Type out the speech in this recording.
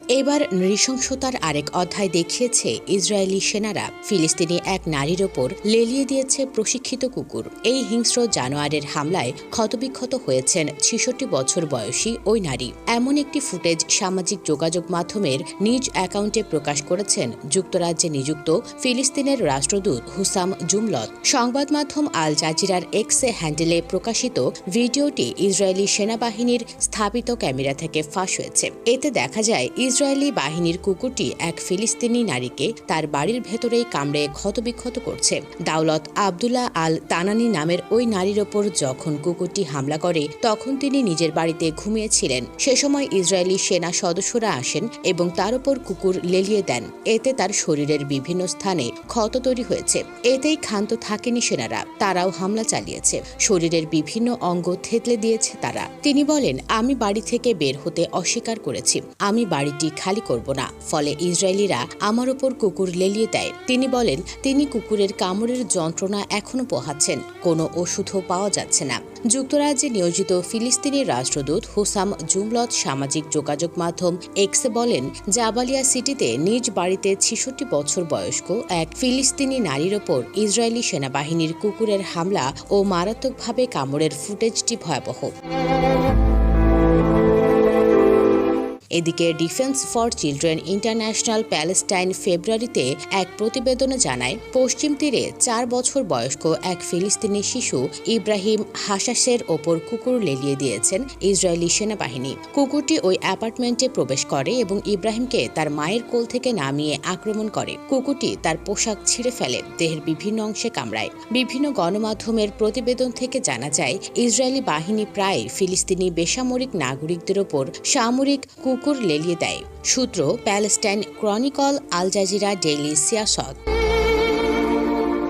এবার নৃশংসতার আরেক অধ্যায় দেখিয়েছে ইসরায়েলি সেনারা। ফিলিস্তিনি এক নারীর ওপর লেলিয়ে দিয়েছে প্রশিক্ষিত কুকুর। এই হিংস্র জানোয়ারের হামলায় ক্ষতবিক্ষত হয়েছেন ছেষট্টি বছর বয়সী ওই নারী। এমন একটি ফুটেজ সামাজিক যোগাযোগ মাধ্যমের নিজ অ্যাকাউন্টে প্রকাশ করেছেন যুক্তরাজ্যে নিযুক্ত ফিলিস্তিনের রাষ্ট্রদূত হুসাম জুমলত। সংবাদ মাধ্যম আল জাজিরার এক্সে হ্যান্ডেলে প্রকাশিত ভিডিওটি ইসরায়েলি সেনাবাহিনীর স্থাপিত ক্যামেরা থেকে ফাঁস হয়েছে। এতে দেখা যায় ইসরায়েলি বাহিনীর কুকুরটি এক ফিলিস্তিনি নারীকে তার বাড়ির ভেতরেই কামড়ে ক্ষতবিক্ষত করছে। দাওলত আবদুল্লাহ আল তানানি নামের ওই নারীর ওপর যখন কুকুরটি হামলা করে, তখন তিনি নিজের বাড়িতে ঘুমিয়েছিলেন। সে সময় ইসরায়েলি সেনা সদস্যরা আসেন এবং তার উপর কুকুর লেলিয়ে দেন। এতে তার শরীরের বিভিন্ন স্থানে ক্ষত তৈরি হয়েছে। এতেই ক্ষান্ত থাকেনি সেনারা। তারাও হামলা চালিয়েছে। শরীরের বিভিন্ন অঙ্গ থেতলে দিয়েছে তারা। তিনি বলেন, আমি বাড়ি থেকে বের হতে অস্বীকার করেছি। আমি বাড়িটি খালি করব না। ফলে ইসরায়েলিরা আমার উপর কুকুর লেলিয়ে দেয়। তিনি বলেন, তিনি কুকুরের কামড়ের যন্ত্রণা এখনও পোহাচ্ছেন। কোনো ওষুধও পাওয়া যাচ্ছে না। যুক্তরাজ্যে নিয়োজিত ফিলিস্তিনি রাষ্ট্রদূত হুসাম জুমলত সামাজিক যোগাযোগ মাধ্যম এক্সে বলেন, জাবালিয়া সিটিতে নিজ বাড়িতে ছেষট্টি বছর বয়স্ক এক ফিলিস্তিনি নারীর ওপর ইসরায়েলি সেনাবাহিনীর কুকুরের হামলা ও মারাত্মকভাবে কামড়ের ফুটেজটি ভয়াবহ। এদিকে defence for children international Palestine ফেব্রুয়ারিতে এক প্রতিবেদনে জানায়, পশ্চিম তীরে চার বছর বয়স্ক এক ফিলিস্তিনি শিশু ইব্রাহিম হাসাসের ওপর কুকুর লেলিয়ে দিয়েছেন ইসরায়েলি সেনাবাহিনী। কুকুরটি ওই অ্যাপার্টমেন্টে প্রবেশ করে এবং ইব্রাহিমকে তার মায়ের কোল থেকে নামিয়ে আক্রমণ করে। কুকুরটি তার পোশাক ছিঁড়ে ফেলে, দেহের বিভিন্ন অংশে কামড়ায়। বিভিন্ন গণমাধ্যমের প্রতিবেদন থেকে জানা যায়, ইসরায়েলি বাহিনী প্রায় ফিলিস্তিনি বেসামরিক নাগরিকদের ওপর সামরিক কুকুর লেলিয়ে দেয়। সূত্র Palestine Chronicle Al Jazeera daily Siasat.